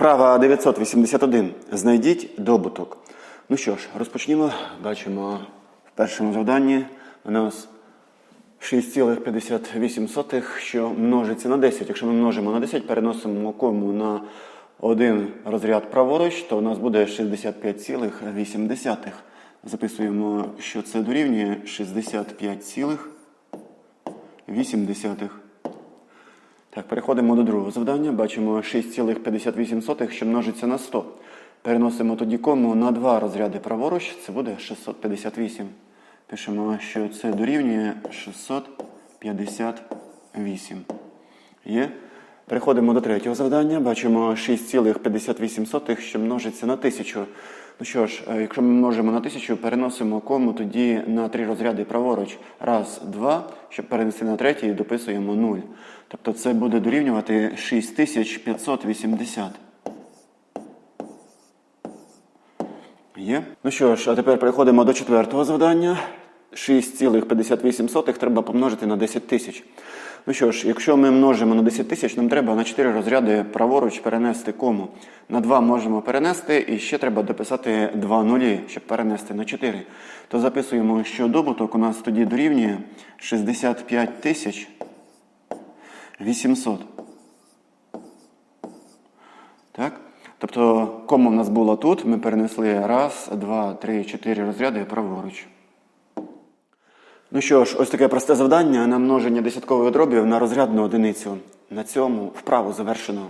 Вправа 981. Знайдіть добуток. Ну що ж, розпочнімо. Бачимо в першому завданні у нас 6,58, що множиться на 10. Якщо ми множимо на 10, переносимо кому на один розряд праворуч, то у нас буде 65,8. Записуємо, що це дорівнює 65,8. Так, переходимо до другого завдання. Бачимо 6,58, що множиться на 100. Переносимо тоді кому на два розряди праворуч, це буде 658. Пишемо, що це дорівнює 658. Є. Переходимо до третього завдання. Бачимо 6,58, що множиться на 1000. Ну що ж, е, якщо ми множимо на 1000, переносимо кому тоді на три розряди праворуч. Раз, два. Щоб перенести на третій, дописуємо 0. Тобто це буде дорівнювати 6580. Є. Ну що ж, а тепер переходимо до четвертого завдання. 6,58 треба помножити на 10 тисяч. Ну що ж, якщо ми множимо на 10 тисяч, нам треба на 4 розряди праворуч перенести кому. На 2 можемо перенести, і ще треба дописати 2 нулі, щоб перенести на 4. То записуємо, що добуток у нас тоді дорівнює 65 тисяч 800. Так? Тобто, кому в нас було тут, ми перенесли раз, два, три, чотири розряди праворуч. Ну що ж, ось таке просте завдання на множення десяткових дробів на розрядну одиницю. На цьому вправу завершено.